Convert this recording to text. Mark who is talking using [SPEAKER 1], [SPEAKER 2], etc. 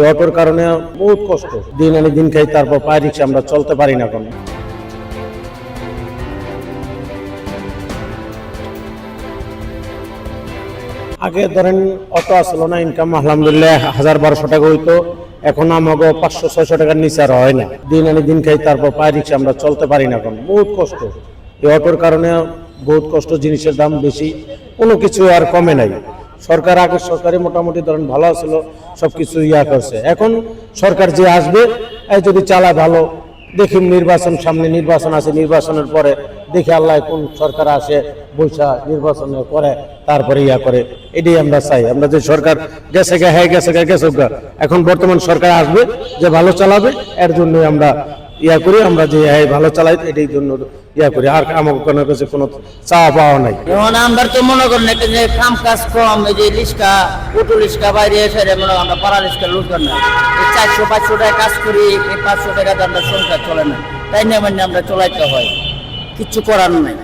[SPEAKER 1] এই অটোর কারণে বহুত কষ্ট। দিন আনি দিন খাই তারপর পায়ে রিক্সা আমরা চলতে পারি না কোনো। আগে ধরেন অটো আসলো না ইনকাম আলহামদুলিল্লাহ হাজার বারোশো টাকা হইতো, এখন আমাকে পাঁচশো, ছয়শো টাকার নিচে আর হয় না। দিন আনি দিন খাই তারপর পায়ে রিক্সা আমরা চলতে পারি না এখন বহুত কষ্ট। এই অটোর কারণে বহুত কষ্ট, জিনিসের দাম বেশি, কোনো কিছু আর কমে নাই। সরকার আগে সরকারি মোটামুটি ধরেন ভালো ছিল সব কিছু ইয়া করছে। এখন সরকার যে আসবে যদি চালা ভালো, দেখি নির্বাচন সামনে নির্বাচন আছে, নির্বাচনের পরে দেখি আল্লাহ কোন সরকার আসে, বৈশা নির্বাচনের পরে তারপরে ইয়া করে। এটাই আমরা চাই। আমরা যে সরকার গেছে গা হ্যাঁ গেছে গা, গেছে এখন বর্তমান সরকার আসবে, যে ভালো চালাবে, এর জন্যই আমরা ইয়া করি, আমরা যে হ্যাঁ ভালো চালাই, এটাই জন্য ইয়া করি। আর আমার কোনো কাছে কোনো চা পাওয়া নাই।
[SPEAKER 2] যেমন আমরা তো মনে করেন একটা যে কাম কাজ কম, এই যে রিক্সা, অটো রিক্সা বাইরে এসে মনে আমরা পাড়া রিক্সা লুট করি না। এই চারশো, পাঁচশো টাকা কাজ করি, এই পাঁচশো টাকা দিয়ে আমরা সংসার চলে না। তাই নিয়ে আমরা চলাইতে হয়। কিচ্ছু করার নাই।